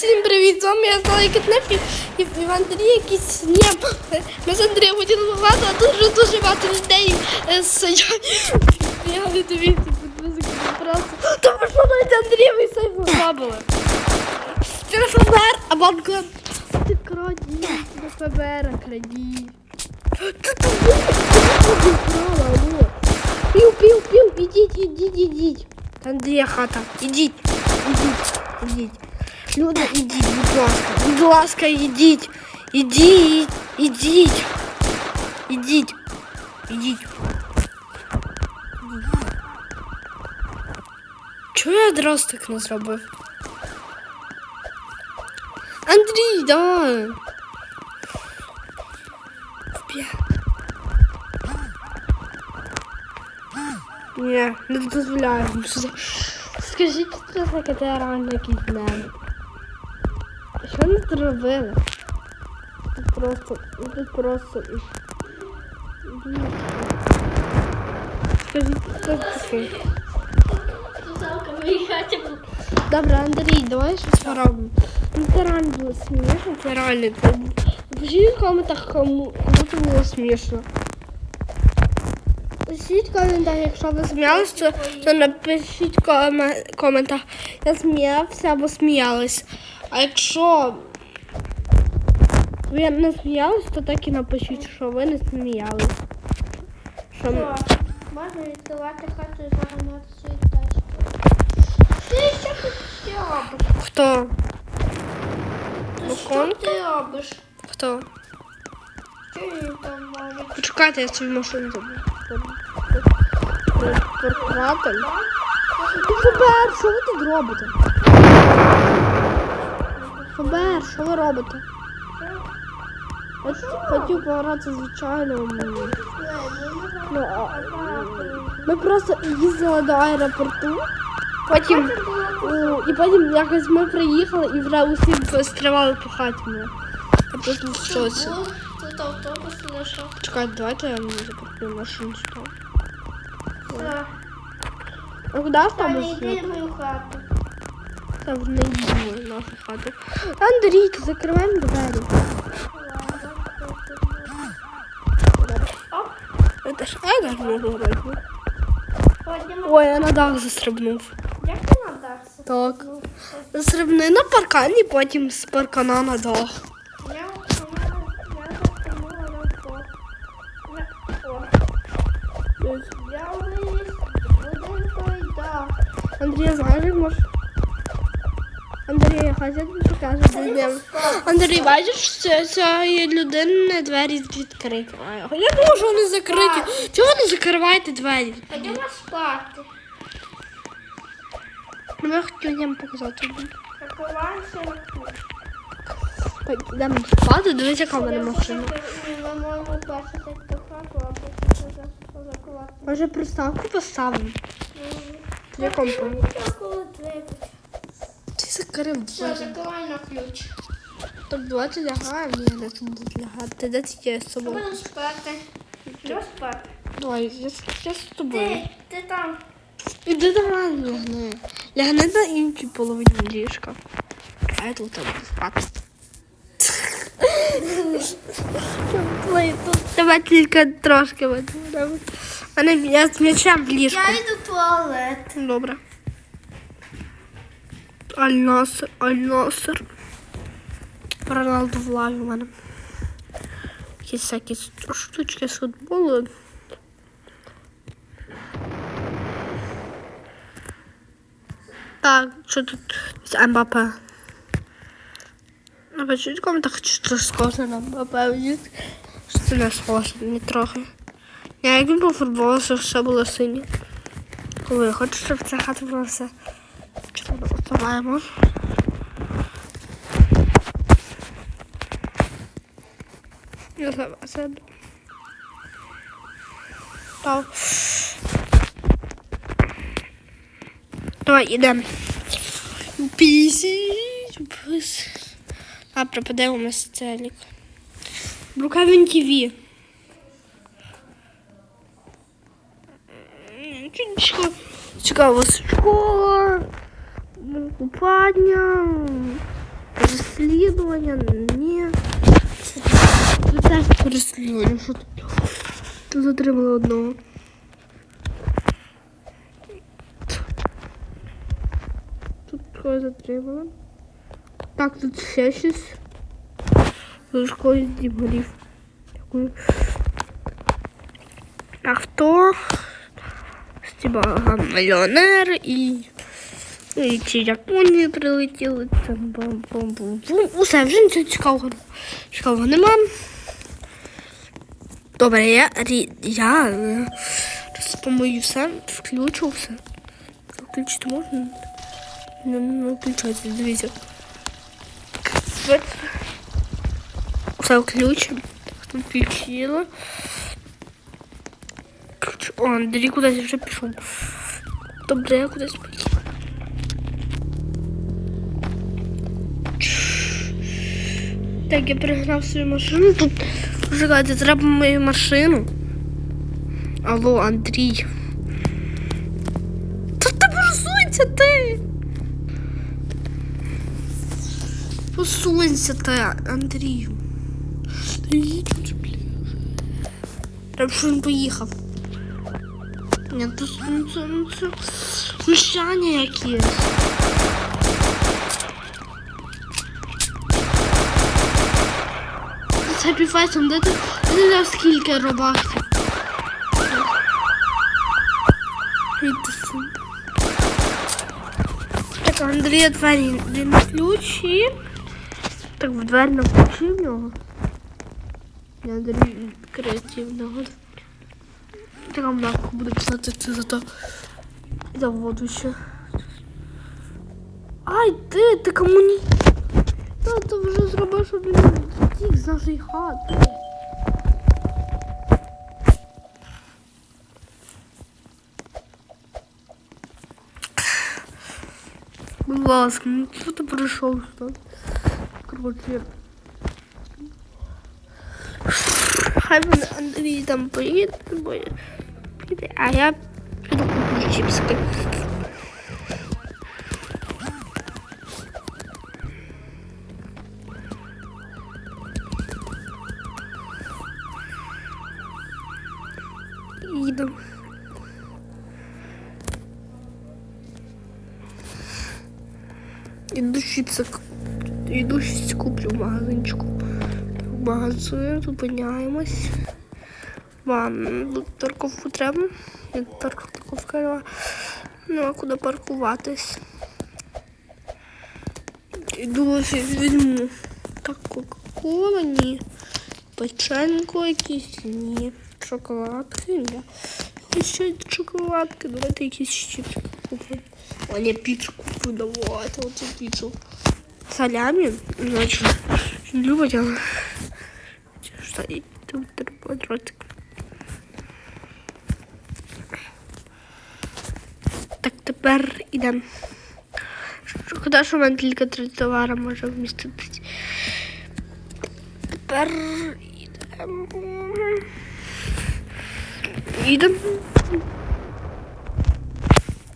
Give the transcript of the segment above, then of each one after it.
Всім привіт! З вами я Зоя Кетнепі і в Андрії якийсь нєм. Ми з Андрієм хотіли багато, а дуже дуже багато людей е, сидять. Я не дивіться, будь музики просто. Тому що навіть Андрій ви все пограбили. Це не ФБР, а банка. Ти крадій, не ФБР, а крадій. Ти тут вкрала, алло. Пів, пів, пів, ідіть, ідіть, ідіть. Андрія хата, ідіть, ідіть, ідіть. Люди, ідіть, будь ласка, будь ласка, ідіть, ідіть, ідіть, ідіть, ідіть. Чого я одразу так не зробив? Андрій, давай. Вп'я. Ні, не дозволяю вам сюди. Скажіть, чесно, яке це реально якийсь днем. Що не зробили? Тут просто, тут просто. Скажіть, це таке? Моїй хаті. Добре, Андрій, давай щось поробимо. Ну це реально було смішно, це реально. Це... Напишіть в коментах, кому, кому це було смішно. Пишіть в коментах, якщо ви сміялись, то, то напишіть в коме- коментах. Я сміявся або сміялась. А якщо ви не сміялись, то так і напишіть, що ви не сміялись. Що ми... Можна відкривати хату і заганяти свої тачки. Ти що тут робиш? Хто? Ти що Виконка? ти робиш? Хто? Що там робить? Почекайте, я свою машину забув. Паркувати. Ну, ФБР, що ви тут робите? ФБР, що ви робите? Я хотів погратися звичайно. Ну, а, ми просто їздили до аеропорту. Потім, о, і потім якось ми приїхали і вже усі пострівали по хаті. просто в шоці. Тут автобус лишав. Чекайте, давайте я мені запаркую машину сюди. А куди Та автобус? не йди в мою хату. Йдемо в нашу хату. Андрійка, закриваємо двері. Это ж а, даже можна робити. Ой, я на дах застрибнув. Як ти надався? Так. Застрибни на паркані, потім з паркана на дах. Я я я той дах. Андрій, знаєш, може? Андрій, я тобі покажу людям. Андрій, бачиш, це, це людини двері відкриті. А Я думаю, що вони закриті. Чого не закриваєте двері? Ходімо спати. Ну, я хотів людям показати. Закриваємося спати, дивись, яка в мене машина. Ми можемо бачити, як то а потім. Може приставку поставимо? В якому плані? Коли двері. Ти закрив Все, двері. закривай на ключ. Так давайте лягаємо. Ні, не туди лягати. Де ти є з собою? Будемо спати. Що спати? Давай, я, я з тобою. Ти, ти там. Іди мене лягни. Лягни на іншій половині ліжка. А я тут буду спати. Тебе тільки трошки видно. Мене я з м'ячем в ліжку. йду в туалет. Добре. Аль-Насер, Аль-Насер. Роналду в лаві у мене. Якісь всякі штучки з футболу. Так, що тут МБП? Напишіть в коментах, чи це схоже на МБП. Що це не схоже, ні трохи. Я як він був футбол, все було синє. Коли я хочу, щоб ця хата була все червоно. Вставаємо. Я за вас іду. Так. Давай, йдемо. Пісі. Піс. А, пропаде у нас целик. Брукавин ТВ. Чудечко. Цікаво, школа, купання, Переслідування, ні. Це переслідування. Що тут? Тут затримали одного. Тут троє затримали. Так, тут ще щось. Дім горів. Дякую. Авто. Стіба мільйонер і. Ну, і ці Японії прилетіли. Там бам бам бам бум Усе, вже нічого цікавого. Цікавого нема. Добре, я, рі- я е, помию все, включу все. Включити можна? Не, не включайте, дивіться. От. Все включимо. Так, включила. Ключ- О, Андрій кудись вже пішов. Добре, я кудись поїхав. Так, я пригнав свою машину. Тут чекайте, треба мою машину. Алло, Андрій. Та ти посунься ти. Посунься ти, Андрію. Та їдь блін. Що він поїхав. Ні, це, ну, ну, це знущання якесь. Це піфайсом, де ти не знаю скільки робахів. Так, Андрія двері він ключі. Так, в двері не включив нього. Я Андрій креативного. Так, а Марко буде писати це за то. За воду ще. Ай, ти, ти кому ні? Та ти вже зробив, щоб він втік з нашої хати. Будь ласка, ну що ти прийшов сюди? Короче. Хай мене Андрій там поїде, бо я- піде, а я піду куплю чіпски. Магазинчику. Магазин зупиняємось. Вам торговку треба. Я торговка. Ну, а куди паркуватись? Іду візьму. Так, кока-кола, ні. Печенько якісь, ні. Шоколадки, ні. І ще шоколадки, давайте якісь чіпси купимо. А не давайте оцю піцу. Салямі, значить, любить, але... Що, і тут квадратик. Так, тепер ідемо. Шкода, що в мене тільки три товари може вміститись. Тепер. Ідемо.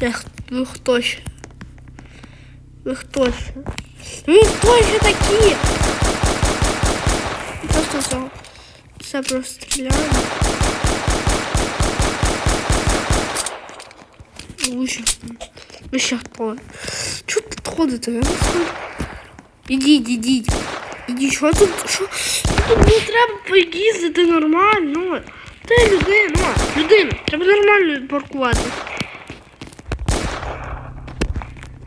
Ех, ви хто ще? Ви хто ще? Ви хто ще такі? Просто все. Все просто стріляємо. Ви ще, ви ще хто? Чого тут ходите? Я не знаю. Ідіть, ідіть. Ідіть, що тут? Що? Тут не треба поїздити нормально. Ти людина, людина, треба нормально паркувати.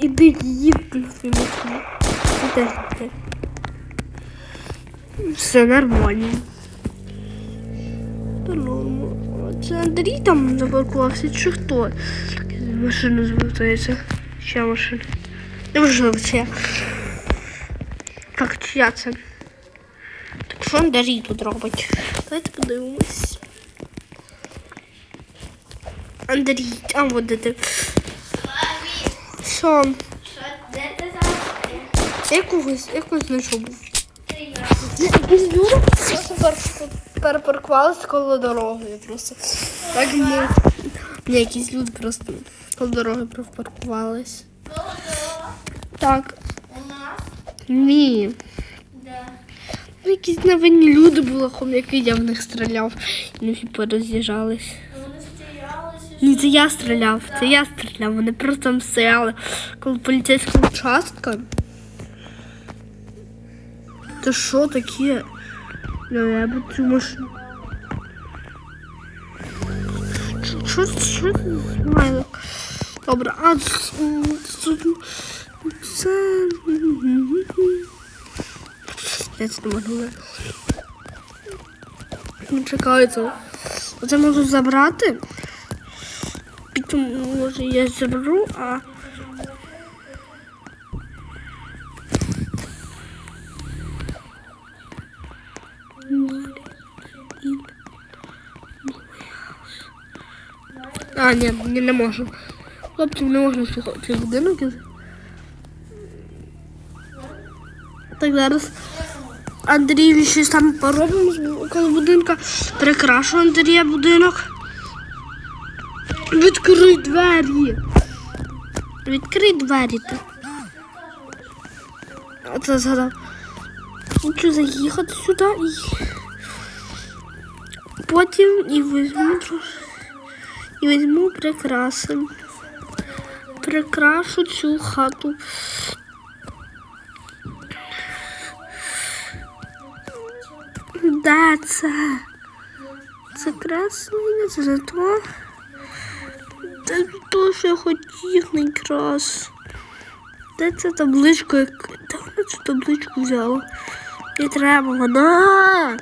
Іди, їдь на свою машину. Все нормально. Ну, Це Андрій там запаркувався, чи хто? Машину звертається. Чия машина? Неможливо, чия. Так, чия це? Так що Андрій тут робить? Давайте подивимось. Андрій, а от де ти. Що? Де ти зараз? Якогось, якогось знайшов був. Ти я. Якийсь люди просто пер- перепаркувалися коло дороги просто. Так ми. Ні, якісь люди просто коло дороги припаркувались. Так. У нас Ні. Ну, якісь невинні люди були, хом, який я в них стріляв. І вони всі пороз'їжджались. Ні, це я стріляв, це я стріляв. Вони просто там стояли коло поліцейського участка. Це що таке? Ну, я б цю машину. Що- це за? Добре, а це. Я це не можу. Ну, чекайте. Оце можу забрати. Потім, може, я заберу, а. А, ні, ні, не можу. Хлопців не можна цих будинок. Так, зараз Андрій щось там поробимо з- коло будинка. Прикрашу Андрія будинок. Відкрий двері. Відкрий двері ти. Оце згадав. Хочу заїхати сюди і потім і візьму трош- і візьму прикраси. Прикрашу цю хату. Де це? Це креслення, це не то. Це то, що я хотів найкрас. Де ця як- Де вона цю табличку взяла? Не треба вона.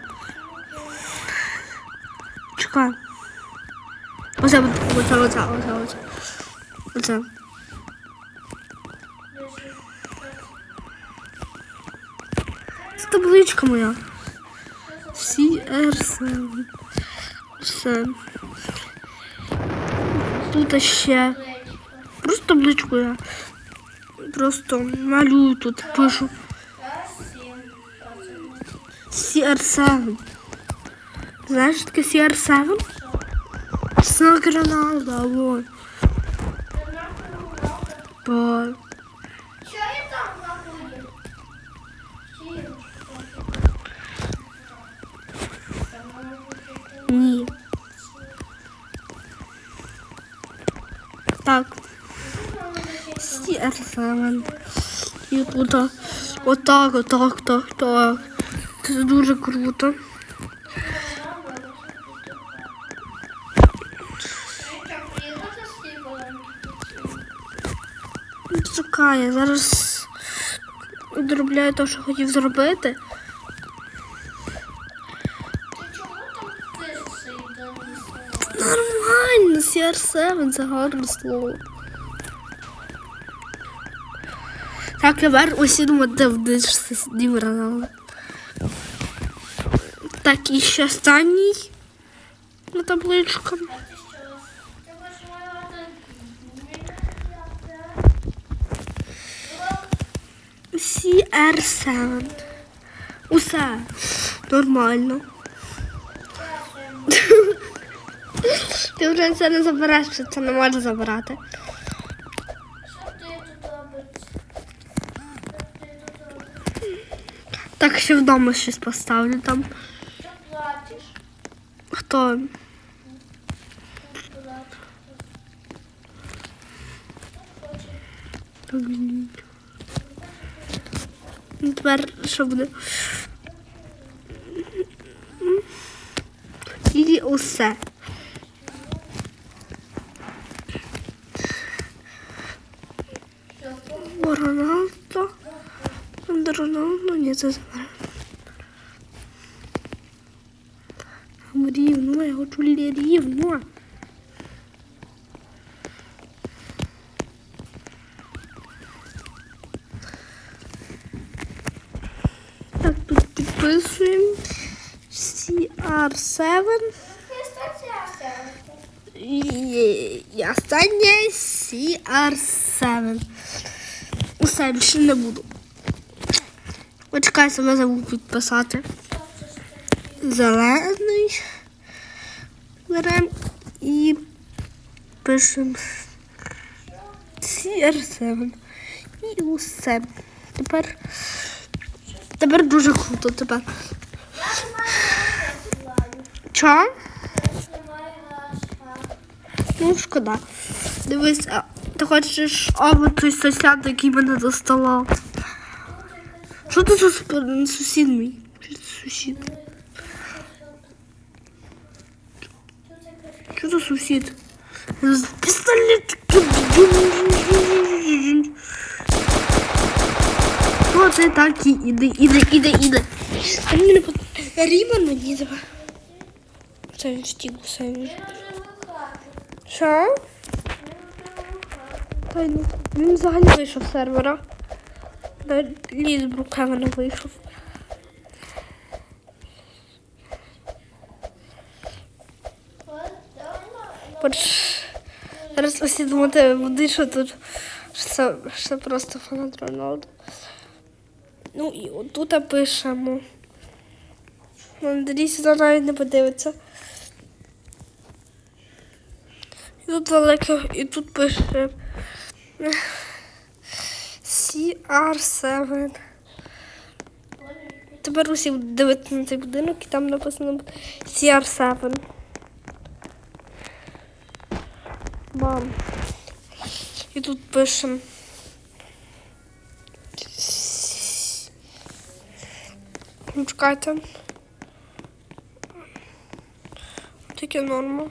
Чекай. Оце, оце, оце, оце, оце. Оце. Це табличка моя. CR7. Все. Тут ще. Просто табличку я. Просто малюю тут, пишу. CR7. Знаєш, що таке CR7? Це гранада, вот. По... Що я там нахуй? Ні. Так. CR7. І тут а, отак, отак, так, так. Це дуже круто. Я зараз доробляю те, що хотів зробити. Нормально, CR7, це гарне слово. Так, тепер усі де вдишся Дім Роналду. Так, і ще останній на табличку. CR7. Усе нормально. Ти вже це не забереш, що це не можна забирати. Так, ще вдома щось поставлю там. Хто? Так. Ну, Тепер що буде? І усе. Роналдо. Роналдо, ні, це забере. Там рівно, я хочу рівно. Підписуємо. CR7. І, останнє CR7. Усе більше не буду. Почекай, себе забув підписати. Зелений. Беремо і пишемо CR7. І усе. Тепер Тепер дуже круто тепер. Чо? Ну, шкода. Дивись, а, ти хочеш або той сосяд, який мене доставав. Що ти за сусід мій? Що це сусід? Що це сусід? Пістолет. Ну, це так і іде, іде, іде, іде. А мені не под... Ріман мені давай. Це. Що? Та ну, він взагалі вийшов з сервера. Ліс вийшов. Давай на- Бач, зараз усі думати буде, що тут що що це просто фанат Роналду. Ну і отут пишемо. Андрій сюди навіть не подивиться. І тут далеко, і тут пише CR7. Тепер усі дивитися на цей будинок і там написано CR7. Мам. І тут пишем. Ну, чекайте. Таке норма.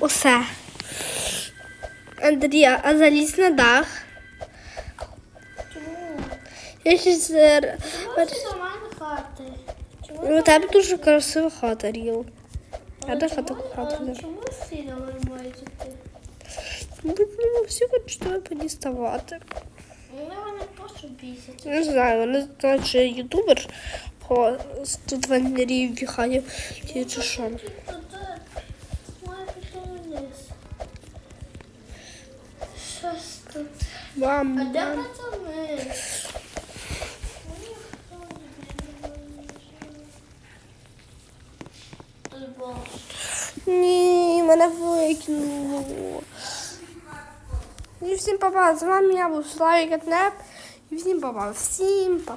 Усе. Андрія, а залізь на дах. Чому? Я ще з... Чому це нормальні хати? Чому У тебе дуже красива хата, Ріл. А Але де чому- фото хата? але Чому сильно не мають йти? Ну, всі хочуть тебе подіставати. Вони мене просто бісять. Не знаю, вони знають, що я ютубер по 102 Андріїв віхає чи чи що. Тут туди має піти вниз. Щось тут. Мам, А де мам. пацани? Ні, мене викинуло. І всім папа, з вами я був Славік Атнеп. І всім папа, всім папа.